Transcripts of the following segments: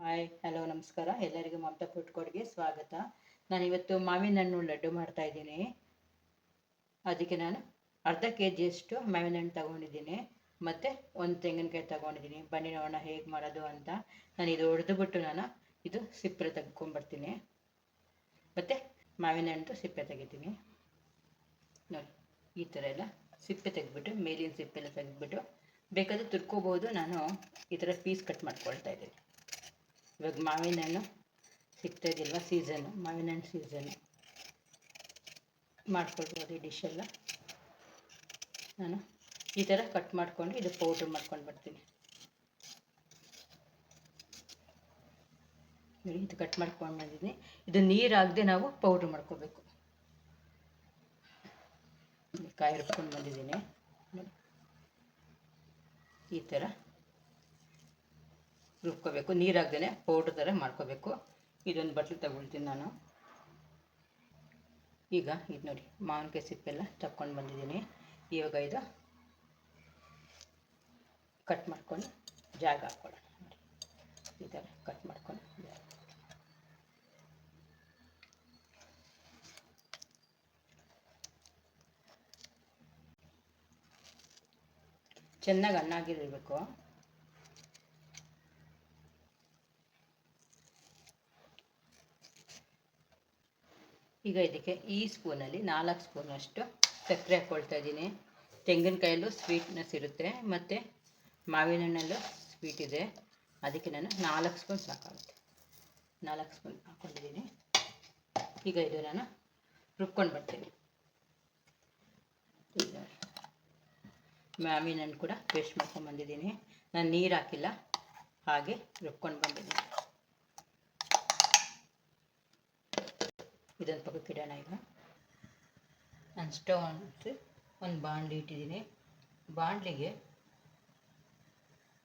Hi, hello, ನಮಸ್ಕಾರ. ಎಲ್ಲರಿಗೂ Mamata food ಸ್ವಾಗತ. ನಾನು ಇವತ್ತು ಮಾವಿನ ಹಣ್ಣು ಲಡ್ಡು ಮಾಡ್ತಾ ಇದ್ದೀನಿ. ಅದಕ್ಕೆ ನಾನು ಅರ್ಧ ಕೆ ಜಿಯಷ್ಟು ಮಾವಿನ ಹಣ್ಣು ತಗೊಂಡಿದ್ದೀನಿ. ಮತ್ತು ಒಂದು ತೆಂಗಿನಕಾಯಿ ತಗೊಂಡಿದ್ದೀನಿ. ಬನ್ನಿ ನೋಡೋಣ ಹೇಗೆ ಮಾಡೋದು ಅಂತ. ನಾನು ಇದು ಹೊಡೆದುಬಿಟ್ಟು ನಾನು ಇದು ಸಿಪ್ಪೆ ತೆಗ್ಕೊಂಡ್ಬರ್ತೀನಿ ಮತ್ತು ಮಾವಿನ ಹಣ್ಣು ಸಿಪ್ಪೆ ತೆಗಿತೀನಿ. ನೋಡಿ, ಈ ಥರ ಎಲ್ಲ ಸಿಪ್ಪೆ ತೆಗೆದ್ಬಿಟ್ಟು, ಮೇಲಿನ ಸಿಪ್ಪೆಲ್ಲ ತೆಗೆದ್ಬಿಟ್ಟು ಬೇಕಾದರೆ ತುರ್ಕೋಬೋದು. ನಾನು ಈ ಥರ ಪೀಸ್ ಕಟ್ ಮಾಡ್ಕೊಳ್ತಾ ಇದ್ದೀನಿ. ಇವಾಗ ಮಾವಿನ ಹಣ್ಣು ಸಿಗ್ತಾ ಇದೆಯಲ್ವ ಸೀಸನ್ನು ಮಾವಿನ ಹಣ್ಣು ಸೀಸನ್ನು ಮಾಡ್ಕೊಳ್ಬೋದು ಈ ಡಿಶೆಲ್ಲ. ನಾನು ಈ ಥರ ಕಟ್ ಮಾಡ್ಕೊಂಡು ಇದು ಪೌಡ್ರ್ ಮಾಡ್ಕೊಂಡು ಬರ್ತೀನಿ. ನೋಡಿ, ಇದು ಕಟ್ ಮಾಡ್ಕೊಂಡು ಬಂದಿದ್ದೀನಿ. ಇದು ನೀರಾಗದೆ ನಾವು ಪೌಡ್ರ್ ಮಾಡ್ಕೋಬೇಕು. ಕಾಯಿ ರುಬ್ಕೊಂಡು ಬಂದಿದ್ದೀನಿ. ಈ ಥರ. ರುಬ್ಕೋಬೇಕು. ನೀರಾಗ್ದೇ ಪೌಡ್ರ್ ಥರ ಮಾಡ್ಕೋಬೇಕು. ಇದೊಂದು ಬಟ್ಲು ತಗೊಳ್ತೀನಿ ನಾನು. ಈಗ ಇದು ನೋಡಿ, ಮಾವಿನಕಾಯಿ ಸಿಪ್ಪೆಲ್ಲ ತಕ್ಕೊಂಡು ಬಂದಿದ್ದೀನಿ. ಇವಾಗ ಇದು ಕಟ್ ಮಾಡ್ಕೊಂಡು ಜಾಗ ಹಾಕ್ಕೊಳ್ಳೋಣ ಈ ಥರ ಕಟ್ ಮಾಡ್ಕೊಂಡು ಚೆನ್ನಾಗಿ ಚೆನ್ನಾಗಿ ಹಣ್ಣಾಗಿರಬೇಕು ಈಗ ಇದಕ್ಕೆ ಈ ಸ್ಪೂನಲ್ಲಿ ನಾಲ್ಕು ಸ್ಪೂನಷ್ಟು ಸಕ್ಕರೆ ಹಾಕ್ಕೊಳ್ತಾ ಇದ್ದೀನಿ. ತೆಂಗಿನಕಾಯಲ್ಲೂ ಸ್ವೀಟ್ನೆಸ್ ಇರುತ್ತೆ, ಮತ್ತು ಮಾವಿನ ಹಣ್ಣಲ್ಲೂ ಸ್ವೀಟ್ ಇದೆ. ಅದಕ್ಕೆ ನಾನು ನಾಲ್ಕು ಸ್ಪೂನ್ ಸಾಕಾಗುತ್ತೆ. ನಾಲ್ಕು ಸ್ಪೂನ್ ಹಾಕ್ಕೊಂಡಿದ್ದೀನಿ ಈಗ ಇದು ನಾನು ರುಬ್ಕೊಂಡು ಬರ್ತೀನಿ. ಮಾವಿನ ಹಣ್ಣು ಕೂಡ ಪೇಸ್ಟ್ ಮಾಡ್ಕೊಂಡು ಬಂದಿದ್ದೀನಿ. ನಾನು ನೀರು ಹಾಕಿಲ್ಲ, ಹಾಗೆ ರುಬ್ಕೊಂಡು ಬಂದಿದ್ದೀನಿ. ಇದೊಂದು ಪಕ್ಕಕ್ಕೆ ಇಡೋಣ ಈಗ. ನಾನು ಸ್ಟವ್ ಅಂತ ಒಂದು ಬಾಣಲಿ ಇಟ್ಟಿದ್ದೀನಿ. ಬಾಣಲಿಗೆ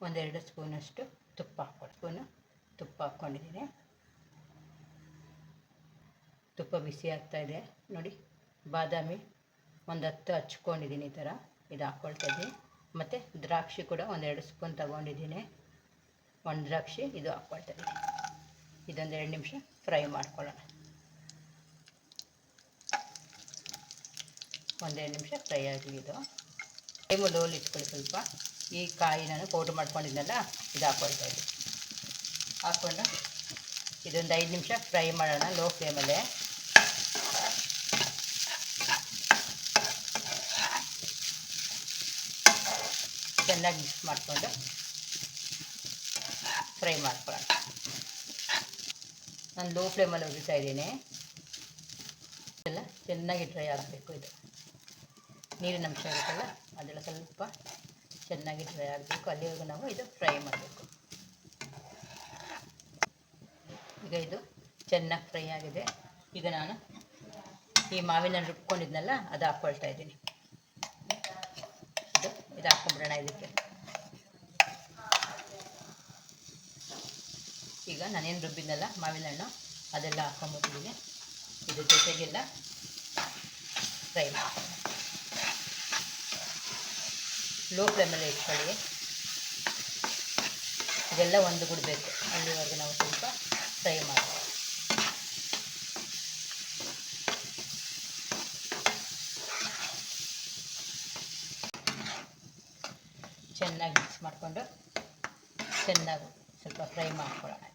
ಒಂದೆರಡು ಸ್ಪೂನಷ್ಟು ತುಪ್ಪ ಹಾಕ್ಕೊಳ್ಳಿ ಸ್ಪೂನು ತುಪ್ಪ ಹಾಕ್ಕೊಂಡಿದ್ದೀನಿ. ತುಪ್ಪ ಬಿಸಿ ಆಗ್ತಾಯಿದೆ ನೋಡಿ, ಬಾದಾಮಿ ಒಂದು ಹತ್ತು ಹಚ್ಕೊಂಡಿದ್ದೀನಿ ಈ ಥರ. ಇದು ಹಾಕ್ಕೊಳ್ತಾ ಇದ್ದೀನಿ. ಮತ್ತು ದ್ರಾಕ್ಷಿ ಕೂಡ ಒಂದೆರಡು ಸ್ಪೂನ್ ತಗೊಂಡಿದ್ದೀನಿ. ಒಂದು ದ್ರಾಕ್ಷಿ, ಇದು ಹಾಕ್ಕೊಳ್ತಾ ಇದ್ದೀನಿ. ಇದೊಂದು ಎರಡು ನಿಮಿಷ ಫ್ರೈ ಮಾಡ್ಕೊಳ್ಳೋಣ. ಒಂದೆರಡು ನಿಮಿಷ ಫ್ರೈ ಆಗಲಿ ಇದು. ಟೈಮು ಲೋಲಿ ಇಟ್ಕೊಳ್ಳಿ ಸ್ವಲ್ಪ. ಈ ಕಾಯಿ ನಾನು ಪೌಡ್ರ್ ಮಾಡ್ಕೊಂಡಿದ್ದೆಲ್ಲ ಇದು ಹಾಕ್ಕೊಳ್ತಾ ಇದ್ದೆ. ಹಾಕ್ಕೊಂಡು ಇದೊಂದು ಐದು ನಿಮಿಷ ಫ್ರೈ ಮಾಡೋಣ ಲೋ ಫ್ಲೇಮಲ್ಲೇ. ಚೆನ್ನಾಗಿ ಮಿಕ್ಸ್ ಮಾಡಿಕೊಂಡು ಫ್ರೈ ಮಾಡ್ಕೊಳ್ಳೋಣ. ನಾನು ಲೋ ಫ್ಲೇಮಲ್ಲಿ ಉರಿತಾ ಇದ್ದೀನಿ. ಎಲ್ಲ ಚೆನ್ನಾಗಿ ಡ್ರೈ ಆಗಬೇಕು ಇದು. ನೀರಿನ ಅಂಶ ಇರುತ್ತಲ್ಲ, ಅದೆಲ್ಲ ಸ್ವಲ್ಪ ಚೆನ್ನಾಗಿ ಡ್ರೈ ಆಗಬೇಕು. ಅಲ್ಲಿವರೆಗೂ ನಾವು ಇದು ಫ್ರೈ ಮಾಡಬೇಕು. ಈಗ ಇದು ಚೆನ್ನಾಗಿ ಫ್ರೈ ಆಗಿದೆ. ಈಗ ನಾನು ಈ ಮಾವಿನ ರುಬ್ಕೊಂಡಿದ್ನಲ್ಲ, ಅದು ಹಾಕ್ಕೊಳ್ತಾ ಇದ್ದೀನಿ. ಇದು ಇದು ಹಾಕ್ಕೊಂಬಿಡೋಣ ಇದಕ್ಕೆ. ಈಗ ನಾನೇನು ರುಬ್ಬಿದ್ನಲ್ಲ, ಮಾವಿನ ಹಣ್ಣು, ಅದೆಲ್ಲ ಹಾಕ್ಕೊಂಬಿಟ್ಟಿದ್ದೀನಿ ಇದ್ರ ಜೊತೆಗೆಲ್ಲ ಫ್ರೈ ಮಾಡ್ಕೊಳ್ಳೋಣ ಲೋ ಫ್ಲೇಮಲ್ಲಿ ಇಟ್ಕೊಳ್ಳಿ. ಇದೆಲ್ಲ ಒಂದು ಬಿಡಬೇಕು ಅಲ್ಲಿವರೆಗೂ ನಾವು ಸ್ವಲ್ಪ ಫ್ರೈ ಮಾಡೋಣ. ಚೆನ್ನಾಗಿ ಮಿಕ್ಸ್ ಮಾಡಿಕೊಂಡು ಚೆನ್ನಾಗಿ ಸ್ವಲ್ಪ ಫ್ರೈ ಮಾಡ್ಕೊಳ್ಳೋಣ.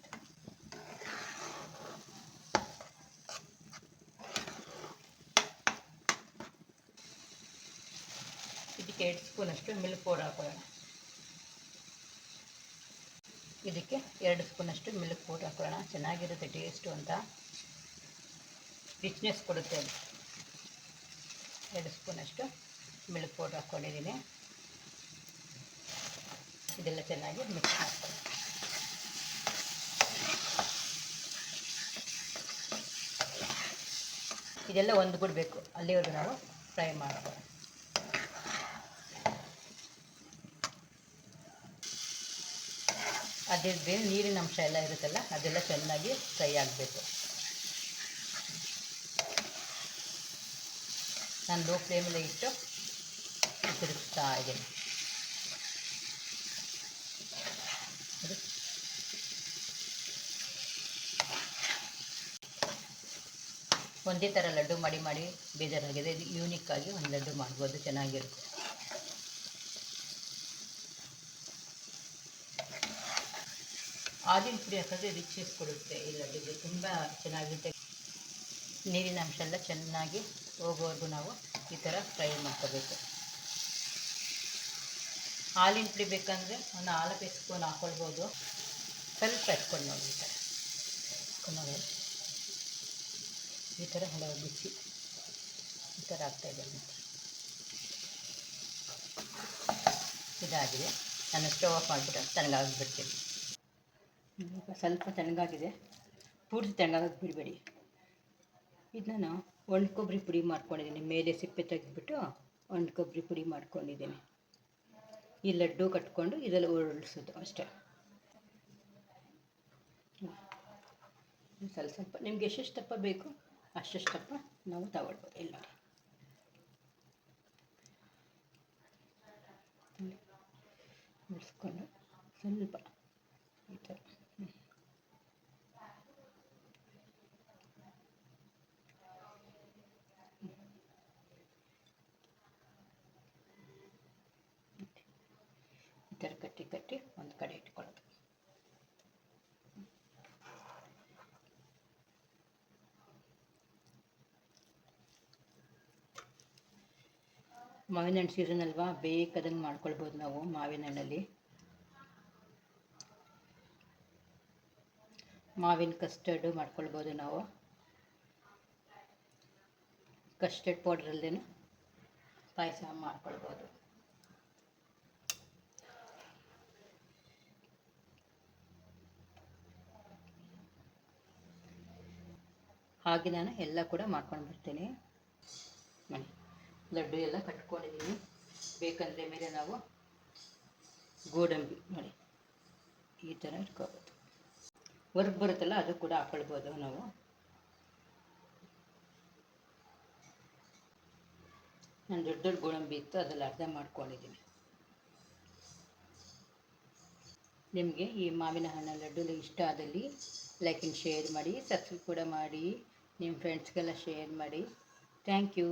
ಇದಕ್ಕೆ ಎರಡು ಸ್ಪೂನಷ್ಟು ಮಿಲ್ಕ್ ಪೌಡರ್ ಹಾಕೋಣ ಇದಕ್ಕೆ ಎರಡು ಸ್ಪೂನಷ್ಟು ಮಿಲ್ಕ್ ಪೌಡರ್ ಹಾಕೊಳ್ಳೋಣ. ಚೆನ್ನಾಗಿರುತ್ತೆ ಟೇಸ್ಟು ಅಂತ. ರಿಚ್ನೆಸ್ ಕೊಡುತ್ತೆ ಅದು. ಎರಡು ಸ್ಪೂನಷ್ಟು ಮಿಲ್ಕ್ ಪೌಡರ್ ಹಾಕ್ಕೊಂಡಿದ್ದೀನಿ ಇದೆಲ್ಲ ಚೆನ್ನಾಗಿ ಮಿಕ್ಸ್ ಮಾಡ್ಕೊಳ್ಳೋಣ. ಇದೆಲ್ಲ ಒಂದು ಬಿಡಬೇಕು ಅಲ್ಲಿವರೆಗೂ ನಾವು ಫ್ರೈ ಮಾಡ್ಕೊಳ್ಳೋಣ. ಅದಿದ್ರೆ ನೀರಿನ ಅಂಶ ಎಲ್ಲ ಇರುತ್ತಲ್ಲ, ಅದೆಲ್ಲ ಚೆನ್ನಾಗಿ ಫ್ರೈ ಆಗಬೇಕು. ನಾನು ಲೋ ಫ್ಲೇಮಲ್ಲಿ ಇಟ್ಟು ತಿರುಗಿಸ್ತಾ ಇದ್ದೀನಿ. ಒಂದೇ ಥರ ಲಡ್ಡು ಮಾಡಿ ಮಾಡಿ ಬೇಜಾರಾಗಿದೆ. ಇದು ಯೂನಿಕ್ಕಾಗಿ ಒಂದು ಲಡ್ಡು ಮಾಡ್ಬೋದು, ಚೆನ್ನಾಗಿರುತ್ತೆ. ಹಾಲಿನ ಪುಡಿ ಹಾಕಿದ್ರೆ ರಿಚಸ್ ಕೊಡುತ್ತೆ ಈ ಲಡ್ಡುಗೆ ತುಂಬ ಚೆನ್ನಾಗಿರುತ್ತೆ ನೀರಿನ ಅಂಶ ಎಲ್ಲ ಚೆನ್ನಾಗಿ ಹೋಗೋವರೆಗೂ ನಾವು ಈ ಥರ ಫ್ರೈ ಮಾಡ್ಕೋಬೇಕು. ಹಾಲಿನ ಪುಡಿ ಬೇಕಂದರೆ ಒಂದು ನಾಲ್ಕು ಸ್ಪೂನ್ ಹಾಕ್ಕೊಳ್ಬೋದು ಸ್ವಲ್ಪ ಎತ್ಕೊಂಡು ನೋಡಿ ಈ ಥರ ಈ ಥರ ಹಲವು ಬಿಸಿ ಈ ಥರ ಆಗ್ತಾಯಿದೆ ಇದಾಗಿದೆ. ನಾನು ಸ್ಟವ್ ಆಫ್ ಮಾಡಿಬಿಟ್ಟು, ತಣ್ಣಗಾಗ್ಬಿಡ್ತೀನಿ. ಈಗ ಸ್ವಲ್ಪ ತಣ್ಣಗಾಗಿದೆ. ಪೂರ್ತಿ ತಣ್ಣಗಾಗಿ ಬಿಡಬೇಡಿ. ಇದನ್ನ ಒಣ ಕೊಬ್ಬರಿ ಪುಡಿ ಮಾಡ್ಕೊಂಡಿದ್ದೀನಿ. ಮೇಲೆ ಸಿಪ್ಪೆ ತೆಗೆದ್ಬಿಟ್ಟು ಒಣ ಕೊಬ್ಬರಿ ಪುಡಿ ಮಾಡ್ಕೊಂಡಿದ್ದೀನಿ. ಈ ಲಡ್ಡು ಕಟ್ಕೊಂಡು ಇದೆಲ್ಲ ಉರುಳಿಸೋದು ಅಷ್ಟೇ. ಸ್ವಲ್ಪ ಸ್ವಲ್ಪ. ನಿಮ್ಗೆ ಎಷ್ಟೆಷ್ಟು ದಪ್ಪ ಬೇಕು ಅಷ್ಟೆಷ್ಟು ದಪ್ಪ ನಾವು ತಗೊಳ್ಬೋದು ಇಲ್ಲ ಉಳಿಸ್ಕೊಂಡು ಸ್ವಲ್ಪ ಈ ಹ್ಮ್. ಈ ಥರ ಕಟ್ಟಿ ಕಟ್ಟಿ ಒಂದು ಕಡೆ ಇಟ್ಕೊಳ್ಳೋದು ಮಾವಿನ ಹಣ್ಣು ಸೀಸನ್ ಅಲ್ವಾ? ಬೇಕಾದಂಗೆ ಮಾಡ್ಕೊಳ್ಬೋದು ನಾವು ಮಾವಿನ ಹಣ್ಣಲ್ಲಿ. ಮಾವಿನ ಕಸ್ಟರ್ಡು ಮಾಡ್ಕೊಳ್ಬೋದು ನಾವು. ಕಸ್ಟರ್ಡ್ ಪೌಡ್ರಲ್ಲೇನು ಪಾಯಸ ಮಾಡ್ಕೊಳ್ಬೋದು. ಹಾಗೆ ನಾನು ಎಲ್ಲ ಕೂಡ ಮಾಡ್ಕೊಂಡು ಬರ್ತೀನಿ. ನೋಡಿ ಲಡ್ಡು ಎಲ್ಲ ಕಟ್ಕೊಂಡಿದ್ದೀನಿ ಬೇಕಂದ್ರೆ ಮೇಲೆ ನಾವು ಗೋಡಂಬಿ ನೋಡಿ, ಈ ಥರ ಇಟ್ಕೋಬೋದು. ಹೊರಗೆ ಬರುತ್ತಲ್ಲ, ಅದು ಕೂಡ ಹಾಕೊಳ್ಬೋದು ನಾವು. ನಾನು ದೊಡ್ಡ ದೊಡ್ಡ ಗೋಡಂಬಿ ಇತ್ತು, ಅದರಲ್ಲಿ ಅರ್ಧ ಮಾಡ್ಕೊಂಡಿದ್ದೀನಿ ನಿಮಗೆ ಈ ಮಾವಿನ ಹಣ್ಣು ಲಡ್ಡು ಇಷ್ಟ ಆದಲ್ಲಿ ಲೈಕ್ ಆ್ಯಂಡ್ ಶೇರ್ ಮಾಡಿ, ಸಬ್ಸ್ಕ್ರೈಬ್ ಕೂಡ ಮಾಡಿ ನಿಮ್ಮ ಫ್ರೆಂಡ್ಸ್ಗೆಲ್ಲ ಶೇರ್ ಮಾಡಿ. ಥ್ಯಾಂಕ್ ಯು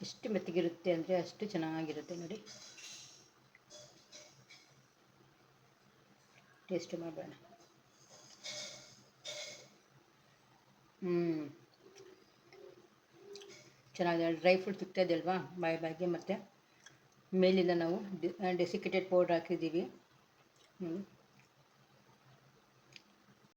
ಎಷ್ಟು ಮೆತ್ತಗಿರುತ್ತೆ ಅಂದರೆ ಅಷ್ಟು ಚೆನ್ನಾಗಿರುತ್ತೆ ನೋಡಿ. ಟೇಸ್ಟ್ ಮಾಡೋಣ ಹ್ಞೂ ಚೆನ್ನಾಗಿದೆ. ಡ್ರೈ ಫ್ರೂಟ್ ಸಿಗ್ತಾ ಇದೆ ಅಲ್ವಾ? ಬಾಯ್ ಬಾಯ್ಗೆ ಮತ್ತು ಮೇಲಿಂದ ನಾವು ಡೆಸಿಕೇಟೆಡ್ ಪೌಡ್ರ್ ಹಾಕಿದ್ದೀವಿ. ಹ್ಞೂ